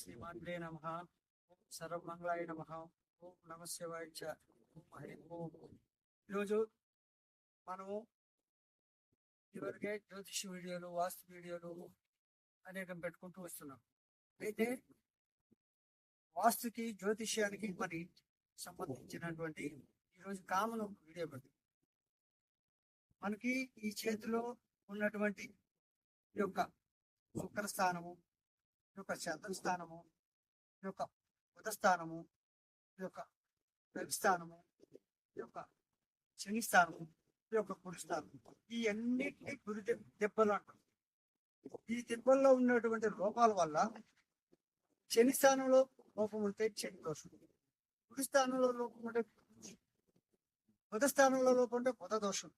శ్రీమాత్రే నమ. సర్వమంగళాయ నమ. ఓం నమ శివాయ ఓం హరి ఓం. ఈరోజు మనము ఇవరికే జ్యోతిష్ వీడియోలు వాస్తు వీడియోలు అనేకం పెట్టుకుంటూ వస్తున్నాం. అయితే వాస్తుకి జ్యోతిష్యానికి మరి సంబంధించినటువంటి ఈరోజు కామన్ ఒక వీడియో పెట్టి మనకి ఈ చేతిలో ఉన్నటువంటి యొక్క శుక్ర స్థానము ఈ యొక్క చంద్ర స్థానము ఈ యొక్క బుధ ఈ యొక్క రవి స్థానము ఈ యొక్క శని స్థానము ఈ యొక్క కురిస్థానము ఈ అన్నిటినీ గురి దెబ్బలు అంటాం. ఈ దెబ్బల్లో ఉన్నటువంటి లోపాల వల్ల శని స్థానంలో లోపం ఉంటే శని దోషం. గురు స్థానంలో లోపం ఉంటే బుధ స్థానంలో లోపం ఉంటే బుధ దోషం.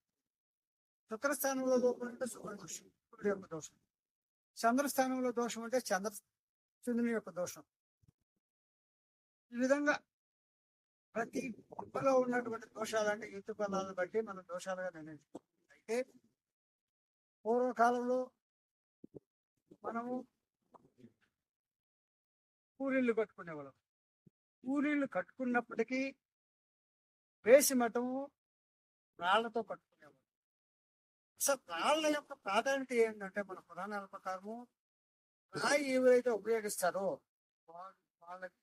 శుక్రస్థానంలో లోపం ఉంటే శుక్ర దోషం. శుక్రుడి దోషం. చంద్రస్థానంలో దోషం అంటే చంద్ర చంద్రుని యొక్క దోషం. ఈ విధంగా ప్రతి కుప్పలో ఉన్నటువంటి దోషాలు అంటే యుద్ధ ఫలాలను బట్టి మనం దోషాలుగా నిర్ణయించుకుంటాం అయితే పూర్వకాలంలో మనము పూరిళ్ళు కట్టుకునేవాళ్ళం. పూరిళ్ళు కట్టుకున్నప్పటికీ వేసి మఠము రాళ్ళతో కట్టుకునేవాళ్ళం. అసలు రాళ్ళ యొక్క ప్రాధాన్యత ఏంటంటే మన పురాణాల ప్రకారము రాయి ఎవరైతే ఉపయోగిస్తారో వాళ్ళకి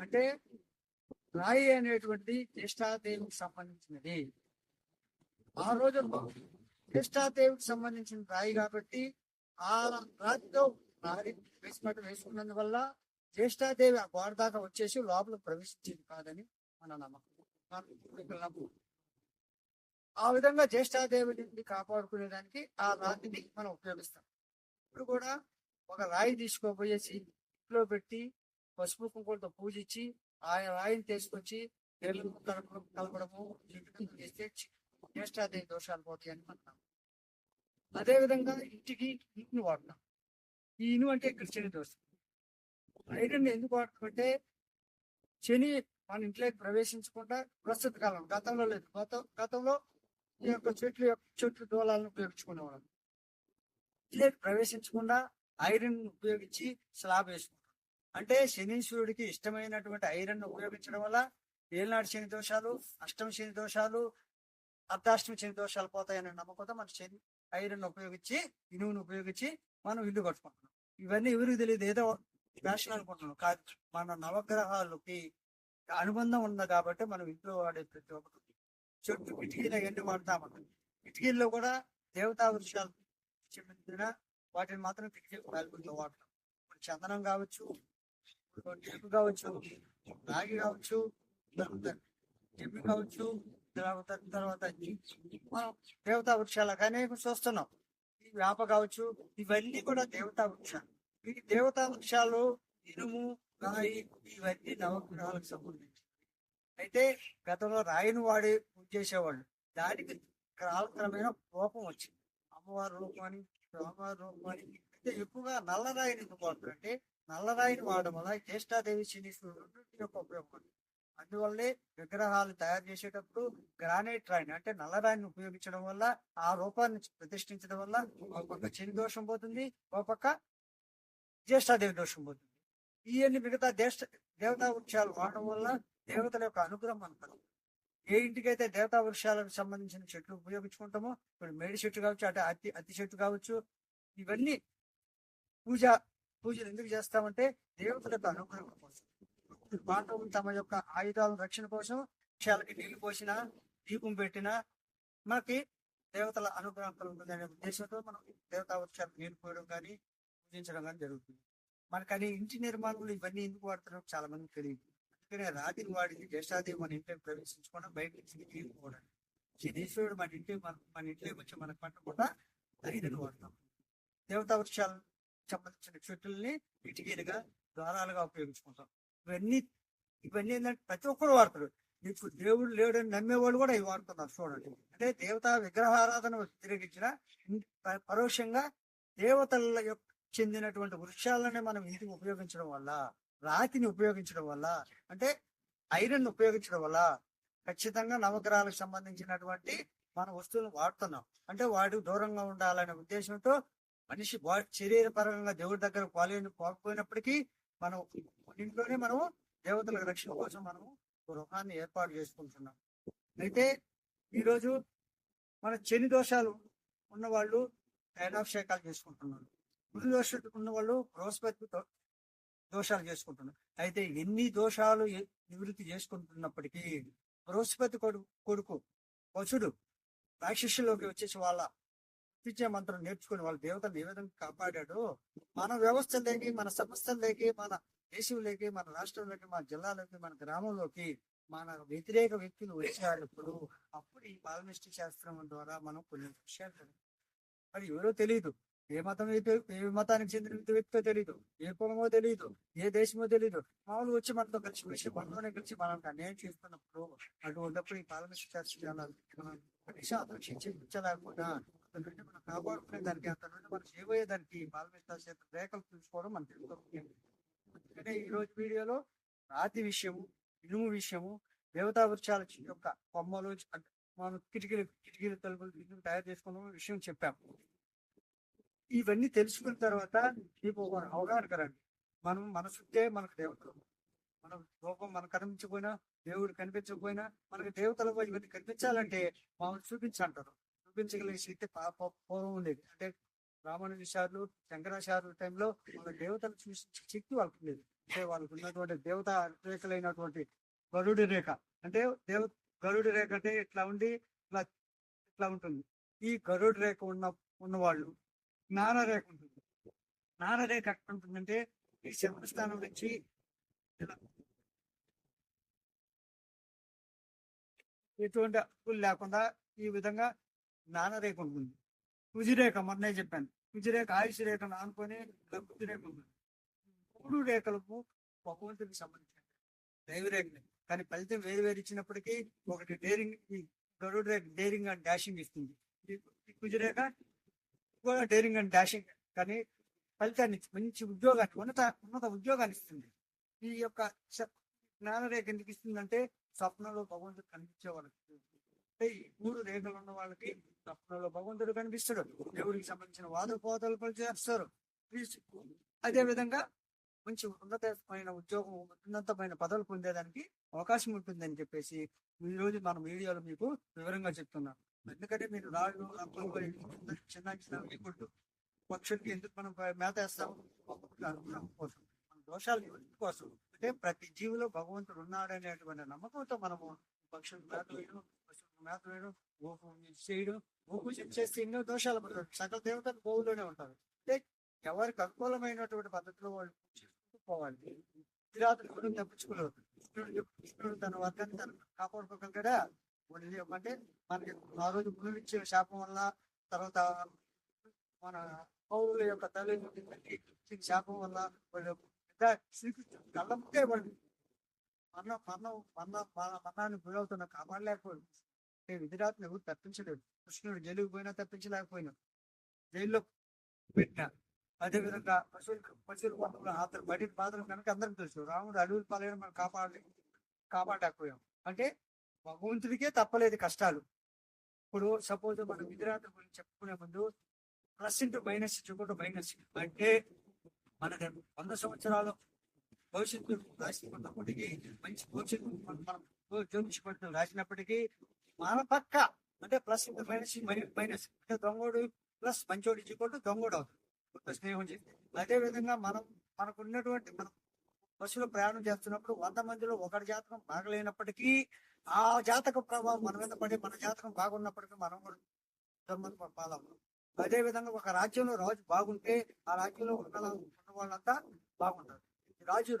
అంటే రాయి అనేటువంటిది జ్యేష్ఠాదేవికి సంబంధించినది ఆ రోజు జ్యేష్ఠాదేవికి సంబంధించిన రాయి కాబట్టి ఆ రాతితో రాయి వేసుకున్నందు వేసుకున్నందువల్ల జ్యేష్ఠాదేవి ఆ గోడ దాకా వచ్చేసి లోపల ప్రవేశించింది కాదని మన నమ్మకం నమ్మకం. ఆ విధంగా జ్యేష్ఠాదేవిని కాపాడుకునేదానికి ఆ రాతిని మనం ఉపయోగిస్తాం. ఇప్పుడు కూడా ఒక రాయి తీసుకోపోయేసి ఇంట్లో పెట్టి పసుపు కుంకులతో పూజించి ఆ రాయిని తీసుకొచ్చి నీళ్ళు కలపడం కలపడము చేస్తే జ్యేష్ఠాదేవి దోషాలు పోతాయి అని అంటున్నాం అదేవిధంగా ఇంటికి ఇంటిని వాడతాం. ఈ ఇను అంటే ఇక్కడ శని దోషం. ఐరన్ ఎందుకు వాడతామంటే శని మన ఇంట్లోకి ప్రవేశించకుండా ప్రస్తుత కాలం గతంలో లేదు. గత గతంలో ఈ యొక్క చెట్లు యొక్క చెట్లు దూలాలను ఉపయోగించుకునేవాళ్ళం ఇదే ప్రవేశించకుండా ఐరన్ ఉపయోగించి స్లాబ్ వేసుకుంటాం అంటే శనీశ్వరుడికి ఇష్టమైనటువంటి ఐరన్ ఉపయోగించడం వల్ల ఏలినాడు శని దోషాలు అష్టమ శని దోషాలు అర్ధాష్టమి శని దోషాలు పోతాయనే నమ్మకంతో మన శని ఐరన్ ఉపయోగించి ఇనువును ఉపయోగించి మనం ఇల్లు కట్టుకుంటున్నాం. ఇవన్నీ ఎవరికి తెలియదు ఏదో ఫ్యాషన్ అనుకుంటున్నాం. కాదు మన నవగ్రహాలకి అనుబంధం ఉంది కాబట్టి మనం ఇంట్లో వాడే ప్రతి ఒక్కటి చెట్టు కిటికీలు ఎండి వాడతామంట కిటికీల్లో కూడా దేవతా వృక్షాలు చెందిన వాటిని మాత్రం కిటికీలు పాల్గొంటూ వాడతాం. ఇప్పుడు చందనం కావచ్చు ఇప్పుడు కావచ్చు రాగి కావచ్చు తర్వాత కావచ్చు తర్వాత తర్వాత మనం దేవతా వృక్షాలు అనేక చూస్తున్నాం. ఈ వేప కావచ్చు ఇవన్నీ కూడా దేవతా వృక్షాలు. ఈ దేవతా వృక్షాలు ఇనుము రాయి ఇవన్నీ నవగ్రహాలకు సంబంధించి అయితే గతంలో రాయిని వాడి పూజ చేసేవాళ్ళు. దానికి కాలక్రమేణా రూపం వచ్చింది. అమ్మవారి రూపం అని స్వామివారి రూపం అని. అయితే ఎక్కువగా నల్లరాయిని ఎందుకు వాడతారు అంటే నల్లరాయిని వాడడం వల్ల జ్యేష్ఠాదేవి శనీశ్వరుడు యొక్క ఉపయోగం అందువల్లే విగ్రహాలు తయారు చేసేటప్పుడు గ్రానైట్ రాయిని అంటే నల్లరాయిని ఉపయోగించడం వల్ల ఆ రూపాన్ని ప్రతిష్ఠించడం వల్ల ఒక పక్క శని దోషం పోతుంది ఒక పక్క జ్యేష్ఠాదేవి దోషం పోతుంది. ఇవన్నీ మిగతా దేశ దేవతా వృక్షాలు వాడడం వల్ల దేవతల యొక్క అనుగ్రహం మనకు ఏ ఇంటికైతే దేవతా వృక్షాలకు సంబంధించిన చెట్లు ఉపయోగించుకుంటామో ఇప్పుడు మేడి చెట్టు కావచ్చు అటు అతి అతి చెట్టు కావచ్చు ఇవన్నీ పూజ పూజలు ఎందుకు చేస్తామంటే దేవతల యొక్క అనుగ్రహం కోసం. పాండవులు తమ యొక్క ఆయుధాల రక్షణ కోసం వృక్షాలకి నీళ్ళు పోసినా దీపం పెట్టిన మనకి దేవతల అనుగ్రహం కలుగుతుంది అనే ఉద్దేశంతో మనం దేవతా వృక్షాలకు నీళ్ళు పోయడం కానీ పూజించడం కానీ జరుగుతుంది. మనకని ఇంటి నిర్మాణంలో ఇవన్నీ ఎందుకు వాడుతున్నాం చాలా మందికి తెలియదు. చక్కగా రాతిని వాడింది జ్యేష్ఠాదేవి మన ఇంట్లో ప్రవేశించకుండా బయట నుంచి తీరుకోవడం శనీశ్వరుడు మన ఇంటి మన మన ఇంట్లోకి వచ్చి మనకు పట్టకుండా ఐదుని వాడతాం దేవతా వృక్షాలకు సంబంధించిన చెట్టుల్ని కిటికీలుగా ద్వారాలుగా ఉపయోగించుకుంటాం. ఇవన్నీ ఇవన్నీ ఏంటంటే ప్రతి ఒక్కరు వాడతారు. ఇప్పుడు దేవుడు లేడని నమ్మేవాళ్ళు కూడా ఇవి వాడుతున్నారు చూడండి. అంటే దేవతా విగ్రహారాధన వ్యతిరేకించిన పరోక్షంగా దేవతల యొక్క చెందినటువంటి వృక్షాలని మనం ఇంటికి ఉపయోగించడం వల్ల రాతిని ఉపయోగించడం వల్ల అంటే ఐరన్ ఉపయోగించడం వల్ల ఖచ్చితంగా నవగ్రహాలకు సంబంధించినటువంటి మన వస్తువులను వాడుతున్నాం. అంటే వాటికి దూరంగా ఉండాలనే ఉద్దేశంతో మనిషి శరీర శరీరపరంగా దేవుడి దగ్గర పాల్గొని పోకపోయినప్పటికీ మనం ఇంట్లోనే మనం దేవతల రక్షణ కోసం మనం గృహాన్ని ఏర్పాటు చేసుకుంటున్నాం. అయితే ఈరోజు మన శని దోషాలు ఉన్న వాళ్ళు చేసుకుంటున్నారు. గురు దోషాలు ఉన్న వాళ్ళు బృహస్పతి దోషాలు చేసుకుంటున్నారు అయితే ఎన్ని దోషాలు నివృత్తి చేసుకుంటున్నప్పటికీ బృహస్పతి కొడుకు కొడుకు వసుడు రాక్షసులోకి వచ్చేసి వాళ్ళ పిచ్చే మంత్రం నేర్చుకుని వాళ్ళ దేవతను ఏ విధంగా కాపాడాడు మన వ్యవస్థలోకి మన సంస్థల్లోకి మన దేశంలోకి మన రాష్ట్రంలోకి మన జిల్లాలోకి మన గ్రామంలోకి మన వ్యతిరేక వ్యక్తులు వచ్చేటప్పుడు అప్పుడు ఈ పాలమిస్టి శాస్త్రం ద్వారా మనం కొన్ని విషయాలు మరి ఎవరో తెలియదు ఏ మతం ఏ మతానికి చెందిన వ్యక్తో తెలియదు ఏ కులమో తెలియదు ఏ దేశమో తెలియదు మామూలు వచ్చి మనతో కలిసి వచ్చి మనతోనే కలిసి మనం అన్యాయం చేస్తున్నప్పుడు అటువంటిప్పుడు ఈ పాలమిస్టి శాస్త్రం రక్షించలేకుండా అతని నుండి మనం కాపాడుకునే దానికి అతని నుండి మనం చేయబోయే దానికి పాలమిస్టి శాస్త్రం రేఖలు చూసుకోవడం మనకి ఎంతో ముఖ్యం. అంటే ఈ రోజు వీడియోలో రాతి విషయము ఇనుము విషయము దేవతా వృక్షాల యొక్క కొమ్మలు మనం కిటికీలు కిటికీలు తలుపులు తయారు చేసుకున్న విషయం చెప్పాము. ఇవన్నీ తెలుసుకున్న తర్వాత మీకు ఒక అవగాహన కరండి మనం మన చుట్టే మనకు దేవతలు. మన లోపం మనకు కనిపించకపోయినా దేవుడు కనిపించకపోయినా మనకి దేవతలు ఇవన్నీ కనిపించాలంటే మామూలు చూపించంటారు చూపించగలిగే శక్తి పూర్వం ఉండేది. అంటే రామానుజాచార్యులు శంకరాచార్యుల టైంలో వాళ్ళ దేవతలు చూసి శక్తి వాళ్ళకు ఉండేది. అంటే వాళ్ళకు ఉన్నటువంటి దేవత రేఖలైనటువంటి గరుడి రేఖ. అంటే దేవ గరుడి రేఖ అంటే ఇట్లా ఉండి ఇట్లా ఇట్లా ఉంటుంది. ఈ గరుడి రేఖ ఉన్న ఉన్నవాళ్ళు నానరేఖ ఉంటుంది. నానరేఖ ఎక్కడ ఉంటుందంటే ఈ శంఖస్థానం నుంచి ఎటువంటి అప్పులు లేకుండా ఈ విధంగా నానరేఖ ఉంటుంది. కుజిరేఖ మొన్నే చెప్పాను. కుజిరేఖ ఆయుష్ రేఖను ఆనుకొని ఇలా కుజిరేఖ ఉంటుంది. మూడు రేఖలకు భగవంతుడికి సంబంధించిన దైవరేఖ కానీ ఫలితం వేరు వేరు ఇచ్చినప్పటికీ ఒకటి డేరింగ్ ఈ గరుడు రేఖ డేరింగ్ అండ్ డాషింగ్ ఇస్తుంది. కుజిరేఖ కూడా డేరింగ్ అండ్ డాషింగ్ కానీ ఫలితాన్ని మంచి ఉద్యోగాన్ని ఉన్నత ఉన్నత ఉద్యోగాన్ని ఇస్తుంది. ఈ యొక్క జ్ఞానరేఖ ఎందుకు ఇస్తుందంటే స్వప్నంలో భగవంతుడు కనిపించే వాళ్ళకి అంటే మూడు రేఖలు ఉన్న వాళ్ళకి స్వప్నంలో భగవంతుడు కనిపిస్తాడు. దేవుడికి సంబంధించిన వాదపోతలు కూడా చేస్తారు. అదే విధంగా మంచి ఉన్నతమైన ఉద్యోగం ఉన్నతమైన పదవులు పొందేదానికి అవకాశం ఉంటుందని చెప్పేసి ఈ రోజు మన వీడియోలో మీకు వివరంగా చెప్తున్నాను. ఎందుకంటే మీరు రాళ్ళు చిన్న చిన్న ఇప్పుడు పక్షులకి ఎందుకు మనం మేత వేస్తాం? కోసం. మన దోషాలు కోసం. అంటే ప్రతి జీవిలో భగవంతుడు ఉన్నాడు అనేటువంటి నమ్మకంతో మనము పక్షులు మేత వేయడం పశువులకు మేత వేయడం గోపు చేయడం గోపు చేస్తే ఎన్నో దోషాలు పడతారు. సకల దేవతలు గోవులోనే ఉంటారు. అంటే ఎవరికి అనుకూలమైనటువంటి పద్ధతిలో వాళ్ళు చేసుకుంటూ పోవాలి. విరాతులు కూడా తప్పించుకోలేదు కృష్ణుడు కృష్ణుడు తన వర్గాన్ని తను కాపాడుకోగలిగాడా? అంటే మనకి ఆ రోజు మునులు ఇచ్చే శాపం వల్ల తర్వాత మన పౌరుల యొక్క తల్లి ఇచ్చిన శాపం వల్ల వాళ్ళు శ్రీకృష్ణుడు కళ్ళ ముక్కే వాళ్ళు మరణ మరణం మరణ మరణ- మరణాన్ని గురవుతున్న కాపాడలేకపోయాడు. నేను విధిరాత్ని ఎవరు తప్పించలేదు. కృష్ణుడు జైలుకు పోయినా తప్పించలేకపోయినా. జైల్లో పెట్టిన. అదే విధంగా పశువులు పశువులు పంపులు అతను బయట బాధలు కనుక అందరికి తెలుసు. రాముడు అడవులు పాలైన మనం కాపాడలే కాపాడలేకపోయాం. అంటే భగవంతుడికే తప్పలేదు కష్టాలు. ఇప్పుడు సపోజ్ మనం విధిరాత్రి గురించి చెప్పుకునే ముందు ప్లస్ ఇంటూ మైనస్ చూపుడు మైనస్. అంటే మన వంద సంవత్సరాలు భవిష్యత్తు రాసినప్పటికీ మంచి భవిష్యత్తు మనం మనం రాసినప్పటికీ మన పక్క అంటే ప్లస్ ఇంటూ మైనస్ మైనస్ అంటే దొంగోడు ప్లస్ మంచోడు ఇచ్చుకుంటూ దొంగోడు అవుతుంది స్నేహం చేసి. అదే విధంగా మనం మనకు ఉన్నటువంటి మనం బస్సులో ప్రయాణం చేస్తున్నప్పుడు వంద మందిలో ఒకటి జాతకం బాగలేనప్పటికీ ఆ జాతక ప్రభావం మన మీద పడి మన జాతకం బాగున్నప్పటికీ మనం కూడా పాలము. అదే విధంగా ఒక రాజ్యంలో రాజు బాగుంటే ఆ రాజ్యంలో ఉన్న ఉన్న వాళ్ళంతా బాగుంటారు. రాజు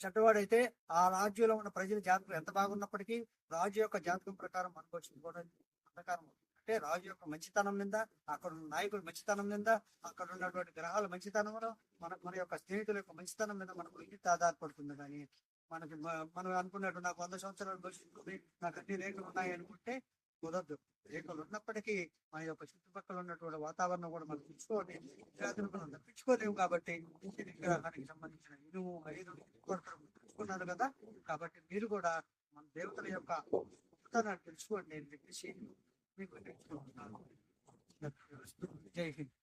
చెడ్డవాడైతే ఆ రాజ్యంలో ఉన్న ప్రజల జాతకం ఎంత బాగున్నప్పటికీ రాజు యొక్క జాతకం ప్రకారం మనకు వచ్చింది కూడా అంధకారం అంటే రాజు యొక్క మంచితనం నింద అక్కడ ఉన్న నాయకుల మంచితనం నింద అక్కడ ఉన్నటువంటి గ్రహాల మంచితనంలో మన మన యొక్క స్నేహితుల యొక్క మంచితనం మీద మనకు ఇంటి ఆధారపడుతుంది కానీ మనకి మనం అనుకున్నట్టు నాకు వంద సంవత్సరాలు భవిష్యత్తు నాకు అన్ని రేఖలు ఉన్నాయి అనుకుంటే కుదరదు. రేఖలు ఉన్నప్పటికీ మన యొక్క చుట్టుపక్కల ఉన్నటువంటి వాతావరణం కూడా మనం తెచ్చుకోవాలి మనం తప్పించుకోలేము కాబట్టి విగ్రహానికి సంబంధించిన ఇనుము ఐదు తెచ్చుకున్నారు కదా. కాబట్టి మీరు కూడా మన దేవతల యొక్క గొప్పతనాన్ని తెలుసుకోండి అని చెప్పేసి మీకు తెలుసుకుంటున్నాను జై హింద్.